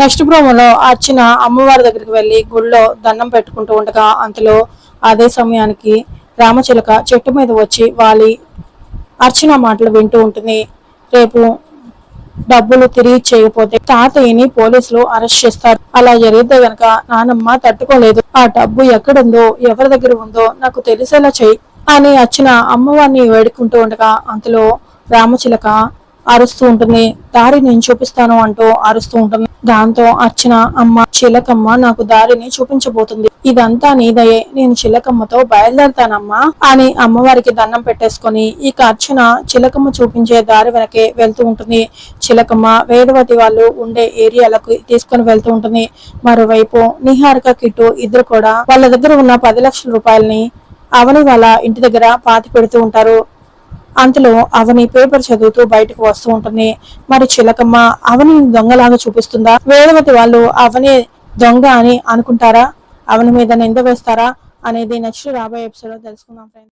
Next ప్రోమోలో అర్చన అమ్మవారి దగ్గరికి వెళ్ళి గుళ్ళో దండం పెట్టుకుంటూ ఉండగా అంతలో అదే సమయానికి రామచిలక చెట్టు మీద వచ్చి వాలి అర్చన మాటలు వింటూ ఉంటుంది. రేపు డబ్బులు తిరిగి చేయకపోతే తాతయ్యని పోలీసులు అరెస్ట్ చేస్తారు. అలా జరిగితే గనక నానమ్మ తట్టుకోలేదు. ఆ డబ్బు ఎక్కడుందో ఎవరి దగ్గర ఉందో నాకు తెలిసేలా చెయ్యి అని అర్చన అమ్మవారిని వేడుకుంటూ ఉండగా అంతలో రామచిలక అరుస్తూ ఉంటుంది. దారి నేను చూపిస్తాను అంటూ అరుస్తూ ఉంటుంది. దాంతో అర్చన అమ్మ చిలకమ్మ నాకు దారిని చూపించబోతుంది. ఇదంతా నీదయే నేను చిలకమ్మతో బయలుదేరతానమ్మా అని అమ్మవారికి దండం పెట్టేసుకొని ఇక అర్చన చిలకమ్మ చూపించే దారి వెనకే వెళ్తూ ఉంటుంది. చిలకమ్మ వేదవతి వాళ్ళు ఉండే ఏరియాలకు తీసుకొని వెళ్తూ ఉంటుంది. మరోవైపు నిహారిక కిట్టు ఇద్దరు కూడా వాళ్ళ దగ్గర ఉన్న పది లక్షల రూపాయలని అవని వాళ్ళ ఇంటి దగ్గర పాతి పెడుతూ ఉంటారు. అంతలో అవని పేపర్ చదువుతూ బయటకు వస్తూ ఉంటుంది. మరి చిలకమ్మ అవని దొంగలాగా చూపిస్తుందా? వేదవతి వాళ్ళు అవని దొంగ అని అనుకుంటారా? అవని మీద నింద వేస్తారా? అనేది నెక్స్ట్ రాబోయే ఎపిసోడ్ తెలుసుకుందాం ఫ్రెండ్స్